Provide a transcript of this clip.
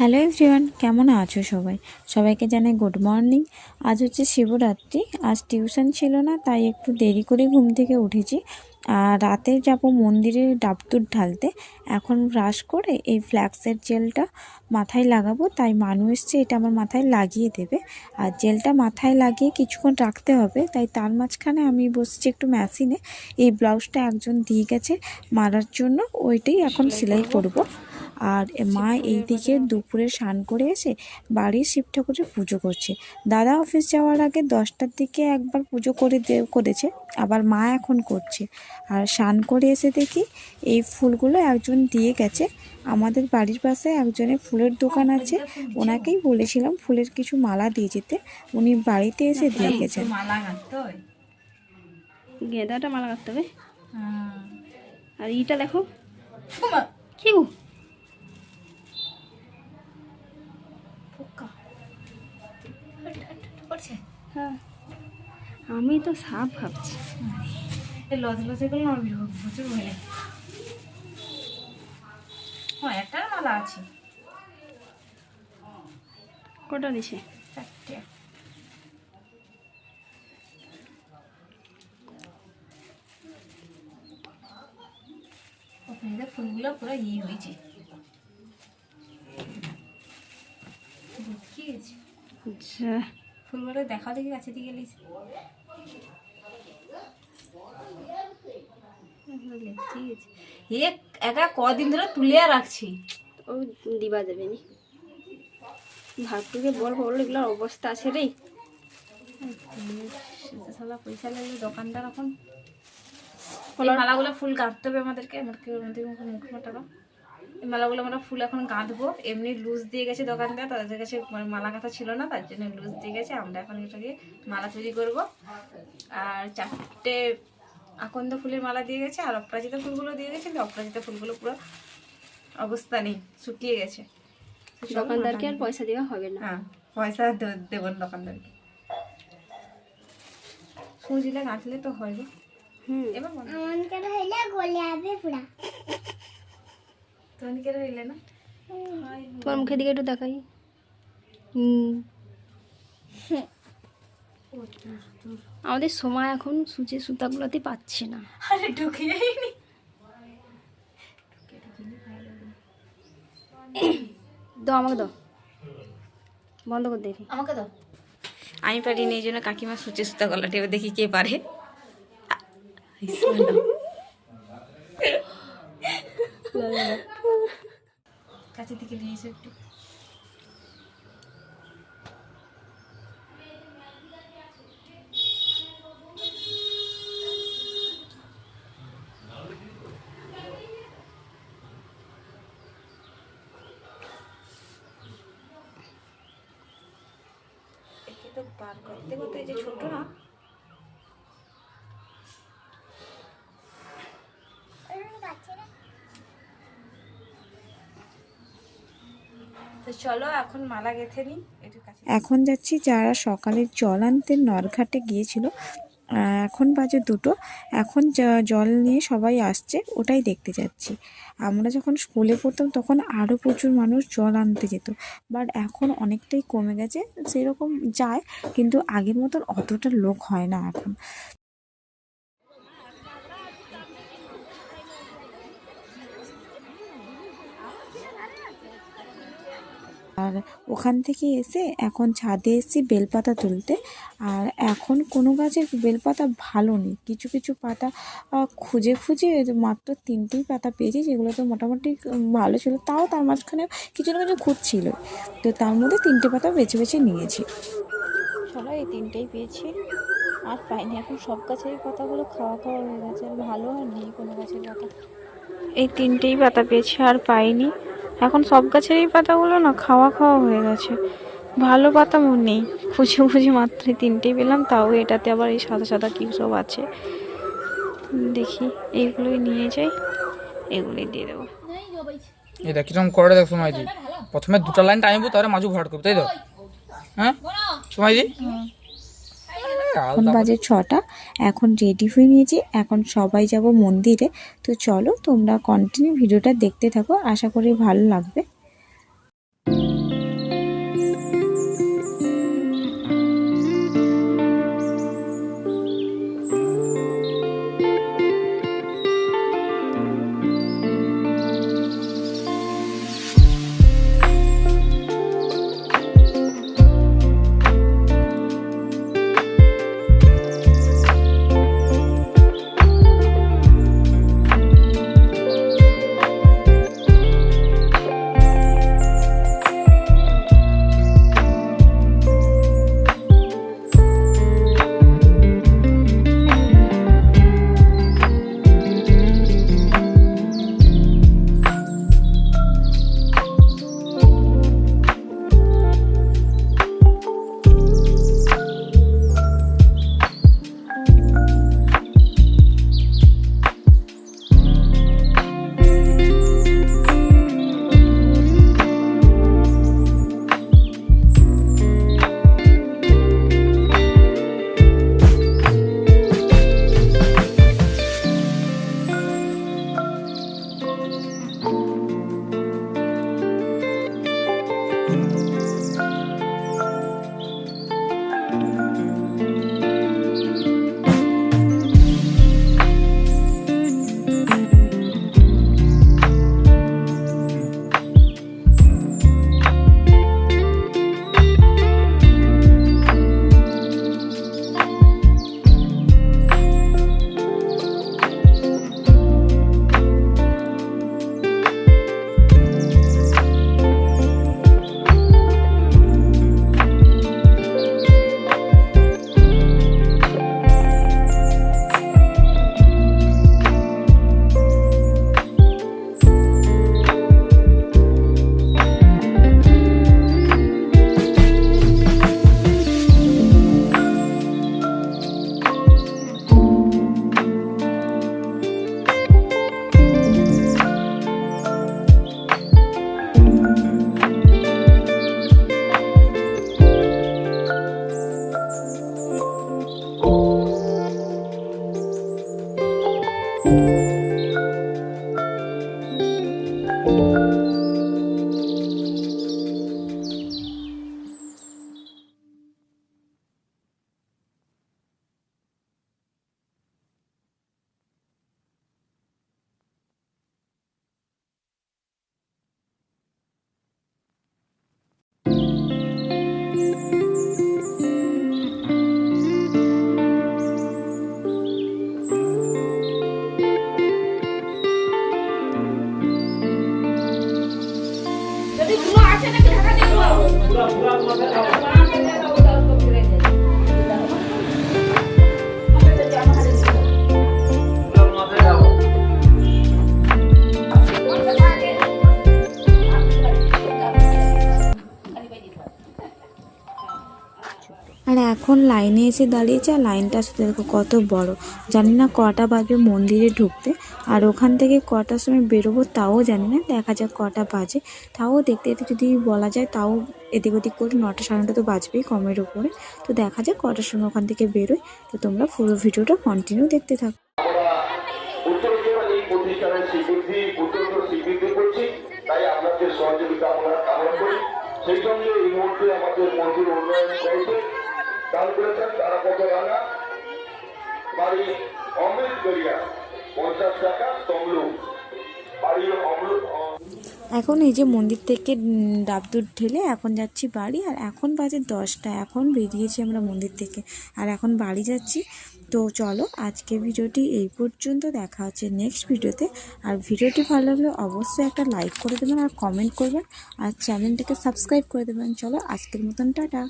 Hello everyone, কেমন আছো সবাই? সবাইকে জানাই গুড মর্নিং। আজ হচ্ছে শিবরাত্রি, আজ টিউশন ছিল না, তাই একটু দেরি করে ঘুম থেকে উঠেছি। আর রাতে যাব মন্দিরে ডাবদুর ঢালতে। এখন ব্রাশ করে এই ফ্ল্যাক্সের জেলটা মাথায় লাগাবো, তাই মানু এসছে, এটা আমার মাথায় লাগিয়ে দেবে। আর জেলটা মাথায় লাগিয়ে কিছুক্ষণ রাখতে হবে, তাই তার মাঝখানে আমি বসছি একটু মেশিনে। এই ব্লাউজটা একজন দিয়ে গেছে, মারার জন্য ওইটাই এখন সেলাই করব। আর মা এইদিকে দুপুরে স্নান করে এসে বাড়ির শিব ঠাকুরের পুজো করছে। দাদা অফিস যাওয়ার আগে দশটার দিকে একবার পুজো করে দে করেছে আবার মা এখন করছে। আর স্নান করে এসে দেখি এই ফুলগুলো একজন দিয়ে গেছে। আমাদের বাড়ির পাশে একজনের ফুলের দোকান আছে। ওনাকেই বলেছিলাম ফুলের কিছু মালা দিয়ে যেতে। উনি বাড়িতে এসে দিয়ে গেছেন। মালা গাঁথতে হয়। গেঁদাটা মালা কাটতে হবে। হ্যাঁ। আর ইটা দেখো। কি গো পড়ছে। হ্যাঁ। আমি তো সাপ ভাবছি। লজ লজে গুলো আমার প্রচুর ভয় লাগে। হ্যাঁ একটা মালা আছে। কটা দিছে? চারটে। ফুলগুলো পুরো ই হয়েছে। আচ্ছা। ফুলগুলো দেখা দেখি কাছে দিকে এ একা কদিন ধরে তুলিয়া রাখছি। ও দিবা দেবে নি। ভাবটুকে বল বল এগুলোর অবস্থা আছে রে। সালা পয়সা লাগলে দোকানদার এখন। মালাগুলো ফুল কাটতে হবে আমাদেরকে। আমাদেরকে আমাদের মুখে টাকা এই মালাগুলো আমরা ফুল এখন গাঁথবো এমনি লুজ দিয়ে গেছে দোকানদার তাদের কাছে মানে মালা গাঁথা ছিল না তার জন্য লুজ দিয়ে গেছে। আমরা এখন এটাকে মালা তৈরি করব। আর চারটে আকন্দ ফুলের মালা দিয়ে গেছে আর অপরাজিতা ফুলগুলো দিয়ে গেছে। কিন্তু অপরাজিতা ফুলগুলো পুরো অবস্থা নেই শুকিয়ে গেছে। দোকানদারকে আর পয়সা দেওয়া হবে না। হ্যাঁ পয়সা দেবো না দোকানদারকে। সুজিলে গাঁথলে তো হয় গো। হুম। এবার মন করে হইলে? গলে আবে পুরা না? তোমার মুখের দিকে একটু দেখাই। আমাদের সময় এখন সূচে সুতাগুলোতে পাচ্ছে না। আরে ঢুকে যায়নি দাও আমাকে দাও। বন্ধ করে দেখি আমাকে দাও। আমি পারিনি এই জন্য কাকিমা সুচে সুতা গলাটি এবার দেখি কে পারে। কাছে থেকে নিয়ে এসো একটু। বার করতে করতে যে ছোট না চলো, এখন এখন যাচ্ছি যারা সকালে জল আনতে নরঘাটে গিয়েছিল। এখন বাজে দুটো। এখন জল নিয়ে সবাই আসছে, ওটাই দেখতে যাচ্ছি। আমরা যখন স্কুলে পড়তাম, তখন আরও প্রচুর মানুষ জল আনতে যেত। বাট এখন অনেকটাই কমে গেছে, সেরকম যায়, কিন্তু আগের মতন অতটা লোক হয় না এখন। আর ওখান থেকে এসে এখন ছাদে এসেছি বেলপাতা তুলতে। আর এখন কোনো গাছের বেলপাতা ভালো নেই। কিছু কিছু পাতা খুঁজে খুঁজে মাত্র তিনটেই পাতা পেয়েছি যেগুলো তো মোটামুটি ভালো ছিল। তাও তার মাঝখানে কিছু না কিছু খুঁজছিল। তো তার মধ্যে তিনটে পাতা বেছে বেছে নিয়েছি। চলো এই তিনটেই পেয়েছি। আর পাইনি। এখন সব গাছের পাতাগুলো খাওয়া খাওয়া হয়ে গেছে। আর ভালো আর নেই কোনো গাছের পাতা। এই তিনটেই পাতা পেয়েছি আর পাইনি। এখন সব গাছেরই পাতাগুলো না খাওয়া খাওয়া হয়ে গেছে। ভালো পাতা মনে নেই। খুঁজে খুঁজে মাত্র তিনটেই পেলাম তাও এটাতে আবার এই সাদা সাদা কী সব আছে। দেখি এইগুলোই নিয়ে যাই এগুলোই দিয়ে দেবো। এটা কীরকম করে দেখ সময় প্রথমে দুটো লাইন টাইমবো তারপরে মাঝু ভরাট করব তাই তো? হ্যাঁ? সময় দি এখন বাজে ছটা এখন রেডি হয়ে নিয়েছি এখন সবাই যাব মন্দিরে। তো চলো তোমরা কন্টিনিউ ভিডিওটা দেখতে থাকো আশা করি ভালো লাগবে। এখন লাইনে এসে দাঁড়িয়েছে, আর লাইনটা শুধু দেখো কত বড়। জানি না কটা বাজবে মন্দিরে ঢুকতে, আর ওখান থেকে কটার সময় বেরোবো তাও জানি না, দেখা যাক কটা বাজে। তাও দেখতে দেখতে যদি বলা যায় তাও এদিক ওদিক করে নটা সাড়ে নটা তো বাজবেই কমের ওপরে তো দেখা যাক কটার সময় ওখান থেকে বেরোয় তো তোমরা পুরো ভিডিওটা কন্টিনিউ দেখতে থাকো। সহযোগিতা আমরা কামনা করি। সেই সঙ্গে এই মুহূর্তে আমাদের মন্দির উন্নয়ন করেছে দান করেছেন তারাপদ রানা বাড়ি অমৃত গড়িয়া পঞ্চাশ টাকা তমলু বাড়ি অমৃত এখন এই যে মন্দির থেকে উম, ডাবদুর ঢেলে এখন যাচ্ছি বাড়ি আর এখন বাজে দশটা এখন বেরিয়েছি আমরা মন্দির থেকে। আর এখন বাড়ি যাচ্ছি। তো চলো আজকে ভিডিওটি এই পর্যন্ত দেখা হচ্ছে নেক্সট ভিডিওতে। আর ভিডিওটি ভালো লাগলে অবশ্যই একটা লাইক করে দেবেন আর কমেন্ট করবেন। আর চ্যানেলটাকে সাবস্ক্রাইব করে দেবেন। চলো আজকের মতন টাটা।